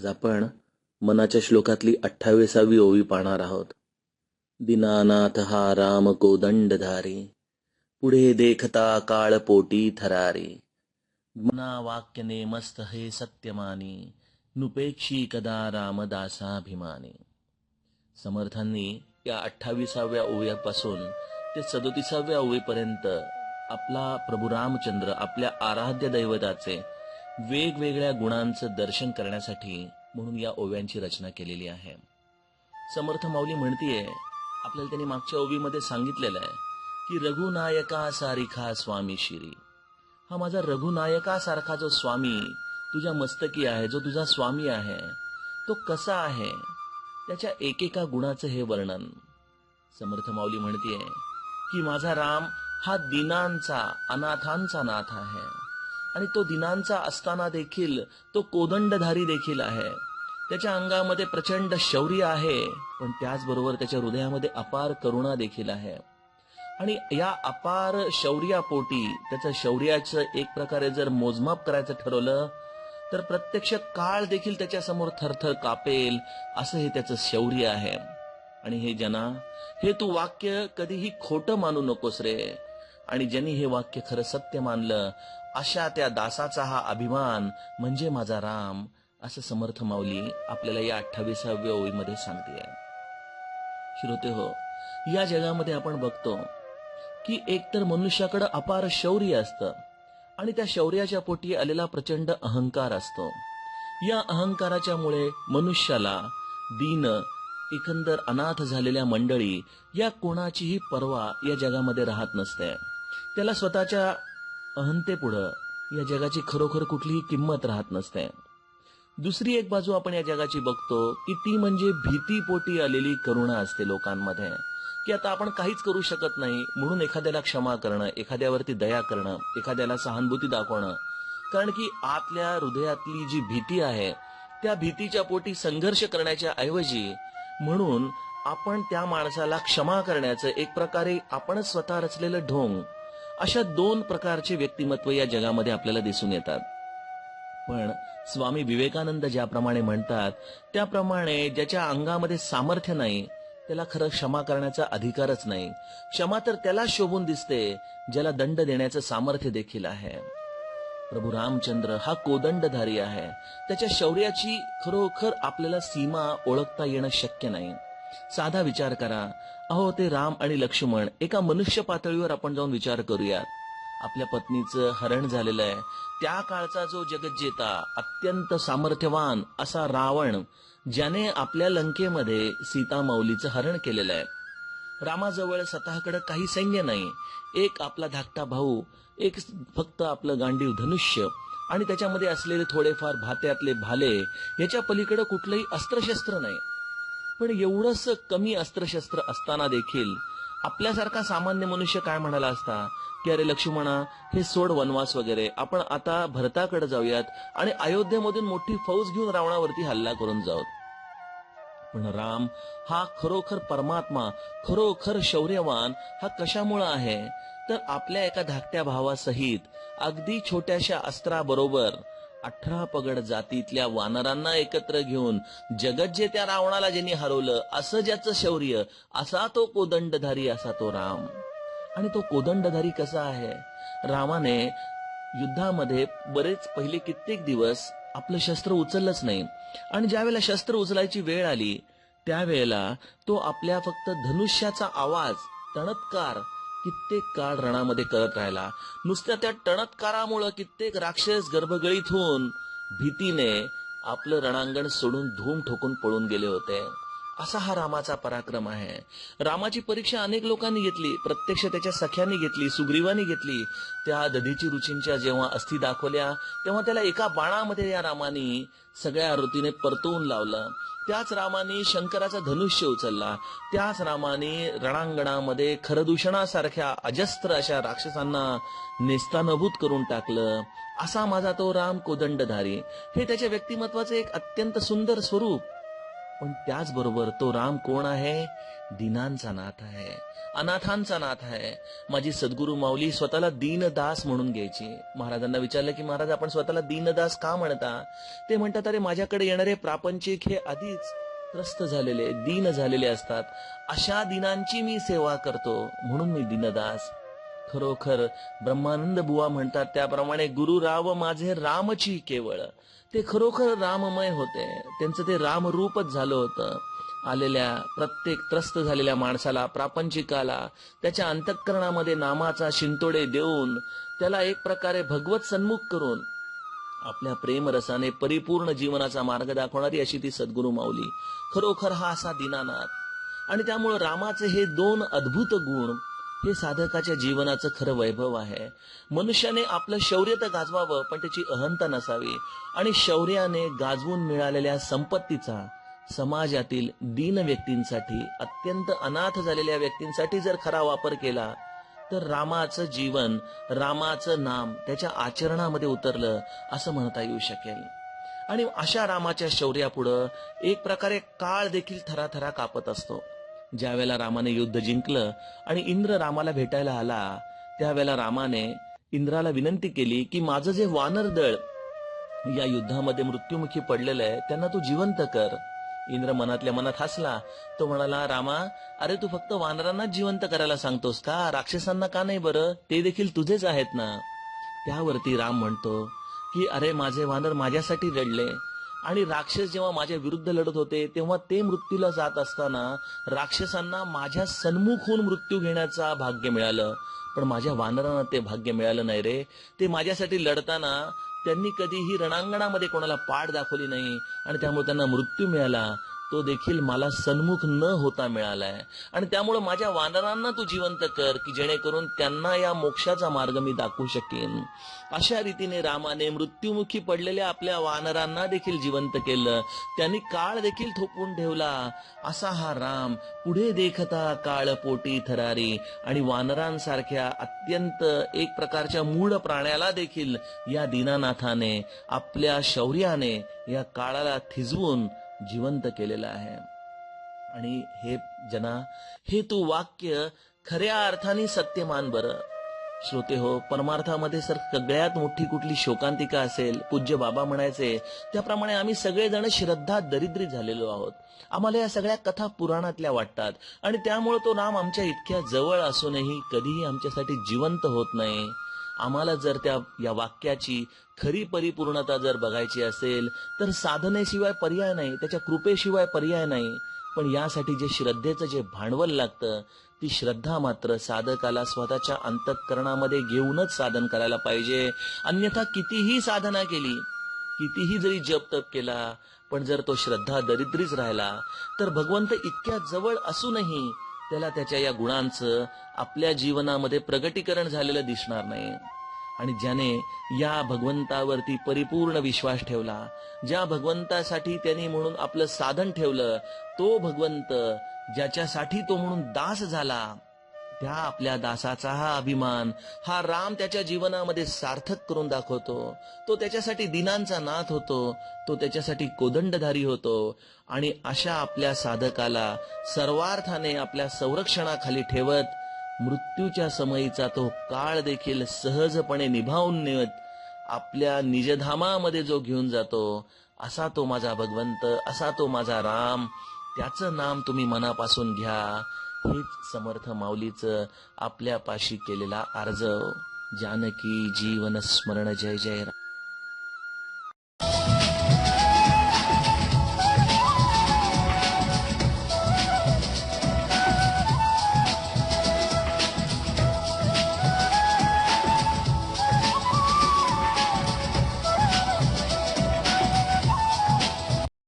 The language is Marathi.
आज आपण मनाच्या श्लोकातली अठ्ठावीसावी ओवी पाहणार आहोत. दिनानाथ हा राम कोदंडधारी पुढे देखता काळ पोटी थरारी. मना वाक्य नेमस्त हे सत्यमानी नुपेक्षी कदा रामदासाभिमानी समर्थांनी या अठ्ठावीसाव्या ओव्यापासून ते सदोतीसाव्या ओवीपर्यंत आपला प्रभू रामचंद्र आपल्या आराध्य दैवताचे वेगवेगळ्या गुणांचं दर्शन करण्यासाठी म्हणून या ओव्यांची रचना केलेली आहे. समर्थ माऊली म्हणतीये आपल्याला त्यांनी मागच्या ओवीमध्ये सांगितलेलं आहे की रघुनायका सारिखा स्वामी शिरी. हा माझा रघुनायका सारखा जो स्वामी तुझ्या मस्तकी आहे जो तुझा स्वामी आहे तो कसा आहे? त्याच्या एकेका गुणाचं हे वर्णन. समर्थ माऊली म्हणतीये की माझा राम हा दिनांचा अनाथांचा नाथ आहे. आणि तो दिनांचा असताना देखील तो कोदंडधारी देखील आहे. त्याच्या अंगामध्ये प्रचंड शौर्य आहे पण त्याचबरोबर त्याच्या हृदयामध्ये अपार करुणा देखील आहे. आणि या अपार शौर्यापोटी त्याचं शौर्याचं एक प्रकारे जर मोजमाप करायचं ठरवलं तर प्रत्यक्ष काळ देखील त्याच्यासमोर थरथर कापेल असं हे त्याचं शौर्य आहे. आणि हे जना हे तू वाक्य कधीही खोटं मानू नकोस रे. आणि ज्यांनी हे वाक्य खरं सत्य मानलं अशा त्या दासाचा हा अभिमान म्हणजे माझा राम असं समर्थ माऊली आपल्याला या अठ्ठावीसाव्या ओळीमध्ये सांगते श्रोते हो या जगामध्ये आपण बघतो की एकतर मनुष्याकडे अपार शौर्य असतं आणि त्या शौर्याच्या पोटी आलेला प्रचंड अहंकार असतो. या अहंकाराच्या मुळे मनुष्याला दीन एकंदर अनाथ झालेल्या मंडळी या कोणाचीही पर्वा या जगामध्ये राहत नसते. त्याला स्वतःच्या अहंतेपुढं या जगाची खरोखर कुठलीही किंमत राहत नसते. दुसरी एक बाजू आपण या जगाची बघतो की ती म्हणजे भीतीपोटी आलेली करुणा असते लोकांमध्ये. की आता आपण काहीच करू शकत नाही म्हणून एखाद्याला क्षमा करणं एखाद्यावरती दया करणं एखाद्याला सहानुभूती दाखवणं. कारण की आतल्या हृदयातली जी भीती आहे त्या भीतीच्या पोटी संघर्ष करण्याच्या ऐवजी म्हणून आपण त्या माणसाला क्षमा करण्याचं एक प्रकारे आपणच स्वतः रचलेलं ढोंग अशा दोन प्रकारचे व्यक्तिमत्व या जगामध्ये आपल्याला दिसून येतात. पण स्वामी विवेकानंद ज्याप्रमाणे म्हणतात त्याप्रमाणे ज्याच्या अंगामध्ये सामर्थ्य नाही त्याला खरं क्षमा करण्याचा अधिकारच नाही. क्षमा तर त्याला शोभून दिसते ज्याला दंड देण्याचं सामर्थ्य देखील आहे. प्रभू रामचंद्र हा कोदंडधारी आहे. त्याच्या शौर्याची खरोखर आपल्याला सीमा ओळखता येणं शक्य नाही. साधा विचार करा. अहो ते राम आणि लक्ष्मण एका मनुष्य पातळीवर आपण जाऊन विचार करूयात. आपल्या पत्नीचं हरण झालेलं आहे. त्या काळचा जो जगज्जेता अत्यंत सामर्थ्यवान असा रावण ज्याने आपल्या लंकेमध्ये सीता माऊलीचं हरण केलेलं आहे. रामाजवळ स्वतःकडे काही सैन्य नाही. एक आपला धाकटा भाऊ एक फक्त आपलं गांडीव धनुष्य आणि त्याच्यामध्ये असलेले थोडेफार भात्यातले भाले याच्या पलीकडे कुठलंही अस्त्रशस्त्र नाही. पण एवढंच कमी अस्त्रशस्त्र असताना देखील आपल्यासारखा सामान्य मनुष्य काय म्हणाला असता? की अरे लक्ष्मणा हे सोड वनवास वगैरे. आपण आता भरताकडे जाऊयात आणि अयोध्येमधून मोठी फौज घेऊन रावणावरती हल्ला करून जाऊ पण राम हा खरोखर परमात्मा खरोखर शौर्यवान हा कशामुळे आहे? तर आपल्या एका धाकट्या भावासहित अगदी छोट्याशा अस्त्राबरोबर अठरा पगड जातीतल्या वानरांना एकत्र घेऊन जगत जे त्या रावणाला ज्यांनी हरवलं असं ज्याचं शौर्य असा तो कोदंडधारी असा तो राम. आणि तो कोदंडधारी कसा आहे? रामाने युद्धामध्ये बरेच पहिले कित्येक दिवस आपलं शस्त्र उचललंच नाही. आणि ज्यावेळेला शस्त्र उचलायची वेळ आली त्यावेळेला तो आपल्या फक्त धनुष्याचा आवाज तणत्कार कित्येक काळ रणामध्ये करत राहिला. नुसत्या त्या टणत्कारामुळं कित्येक राक्षस गर्भगळीत होऊन भीतीने आपलं रणांगण सोडून धूम ठोकून पळून गेले होते. असा हा रामाचा पराक्रम आहे. रामाची परीक्षा अनेक लोकांनी घेतली. प्रत्यक्ष त्याच्या सख्याने घेतली सुग्रीवानी घेतली. त्या दधीची रुचींच्या जेव्हा अस्थि दाखवल्या तेव्हा त्याला एका बाणामध्ये या रामानी सगळ्या ऋतीने परतवून लावलं. त्याच रामाने शंकराचा धनुष्य उचलला. त्याच रामाने रणांगणामध्ये खरदूषणासारख्या अजस्त्र अशा राक्षसांना नेस्तानभूत करून टाकलं. असा माझा तो राम कोदंडधारी. हे त्याच्या व्यक्तिमत्वाचे एक अत्यंत सुंदर स्वरूप. पण त्याचबरोबर तो राम कोण आहे? दिनांचा नाथ आहे. अनाथांचा नाथ आहे. माझी सद्गुरू माऊली स्वतःला दीनदास म्हणून घ्यायची. महाराजांना विचारलं की महाराज आपण स्वतःला दीनदास का म्हणता? ते म्हणतात अरे माझ्याकडे येणारे प्रापंचिक हे आधीच त्रस्त झालेले दीन झालेले असतात. अशा दिनांची मी सेवा करतो. म्हणून मी दीनदास खरोखर ब्रह्मानंद बुवा म्हणतात त्याप्रमाणे गुरु राव माझे रामची केवळ. ते खरोखर राममय होते. त्यांचं ते रामरूपच झालं होतं. आलेल्या प्रत्येक त्रस्त झालेल्या माणसाला प्रापंचिकाला त्याच्या अंतःकरणामध्ये नामाचा शिंतोडे देऊन त्याला एक प्रकारे भगवत सन्मुख करून आपल्या प्रेमरसाने परिपूर्ण जीवनाचा मार्ग दाखवणारी अशी ती सद्गुरू माऊली. खरोखर हा असा दिनानाथ. आणि त्यामुळे रामाचे हे दोन अद्भुत गुण हे साधकाच्या जीवनाचं खरं वैभव आहे. मनुष्याने आपलं शौर्य तर गाजवावं पण त्याची अहंता नसावी. आणि शौर्याने गाजवून मिळालेल्या संपत्तीचा समाजातील दीन व्यक्तींसाठी अत्यंत अनाथ झालेल्या व्यक्तींसाठी जर खरा वापर केला तर रामाचं जीवन रामाचं नाम त्याच्या आचरणामध्ये उतरलं असं म्हणता येऊ शकेल. आणि अशा रामाच्या शौर्यापुढं एक प्रकारे काळ देखील थराथरा कापत असतो. ज्यावेळेला रामाने युद्ध जिंकलं आणि इंद्र रामाला भेटायला आला त्यावेळेला रामाने इंद्राला विनंती केली की माझं जे वानर दळ या युद्धामध्ये मृत्युमुखी पडलेलं आहे त्यांना तू जिवंत कर. इंद्र मनातल्या मनात हसला. तो म्हणाला रामा अरे तू फक्त वानरांनाच जिवंत करायला सांगतोस का? राक्षसांना का नाही बरं? ते देखील तुझेच आहेत ना. त्यावरती राम म्हणतो की अरे माझे वानर माझ्यासाठी रडले. आणि राक्षस जेव्हा माझ्या विरुद्ध लढत होते तेव्हा ते मृत्यूला जात असताना राक्षसांना माझ्या सन्मुख होऊन मृत्यू घेण्याचा भाग्य मिळालं. पण माझ्या वानरांना ते भाग्य मिळालं नाही रे. ते माझ्यासाठी लढताना त्यांनी कधीही रणांगणामध्ये कोणाला पाठ दाखवली नाही आणि त्यामुळे त्यांना मृत्यू मिळाला. तो देखील मला सन्मुख न होता मिळालाय. आणि त्यामुळे माझ्या वानरांना तू जिवंत कर की जेणेकरून त्यांना या मोक्षाचा मार्ग मी दाखवू शकेन. अशा रीतीने रामाने मृत्युमुखी पडलेल्या आपल्या वानरांना देखील जिवंत केलं. त्यांनी काळ देखील थोपून ठेवला. असा हा राम पुढे देखता काळ पोटी थरारी. आणि वानरांसारख्या अत्यंत एक प्रकारच्या मूळ प्राण्याला देखील या दीनानाथाने आपल्या शौर्याने या काळाला थिजवून जिवंत केलेलं आहे. आणि हे जना हे तू वाक्य खऱ्या अर्थाने सत्यमान बर. श्रोते हो परमार्थामध्ये सर सगळ्यात मोठी कुठली शोकांतिका असेल पूज्य बाबा म्हणायचे त्याप्रमाणे आम्ही सगळेजण श्रद्धा दरिद्री झालेलो आहोत. आम्हाला या सगळ्या कथा पुराणातल्या वाटतात. आणि त्यामुळे तो राम आमच्या इतक्या जवळ असूनही कधीही आमच्यासाठी जिवंत होत नाही. आम्हाला जर त्या या वाक्याची खरी परिपूर्णता जर बघायची असेल तर साधनेशिवाय पर्याय नाही त्याच्या कृपेशिवाय पर्याय नाही. पण यासाठी जे श्रद्धेचं जे भांडवल लागतं ती श्रद्धा मात्र साधकाला स्वतःच्या अंतःकरणामध्ये घेऊनच साधन करायला पाहिजे. अन्यथा कितीही साधना केली कितीही जरी जप तप केला पण जर तो श्रद्धा दरिद्रीच राहिला तर भगवंत इतक्या जवळ असूनही त्याला त्याच्या या गुणांचं आपल्या जीवनामध्ये प्रगटीकरण झालेलं दिसणार नाही. आणि ज्याने या भगवंतावरती परिपूर्ण विश्वास ठेवला ज्या भगवंतासाठी त्यांनी म्हणून आपलं साधन ठेवलं तो भगवंत ज्याच्यासाठी तो म्हणून दास झाला त्या आपल्या दासाचा हा अभिमान हा राम त्याच्या जीवनामध्ये सार्थक करून दाखवतो. तो त्याच्यासाठी दिनांचा नाथ होतो तो त्याच्यासाठी कोदंडधारी होतो आणि अशा आपल्या साधकाला सर्वार्थाने आपल्या संरक्षणाखाली ठेवत मृत्यूच्या समयीचा तो काळ देखील सहजपणे निभावून नेत आपल्या निजधामामध्ये जो घेऊन जातो असा तो माझा भगवंत असा तो माझा राम त्याचं नाम तुम्ही मनापासून घ्या. हेच समर्थ माऊलीचं आपल्या पाशी केलेला अर्ज जानकी जीवन स्मरण जय जय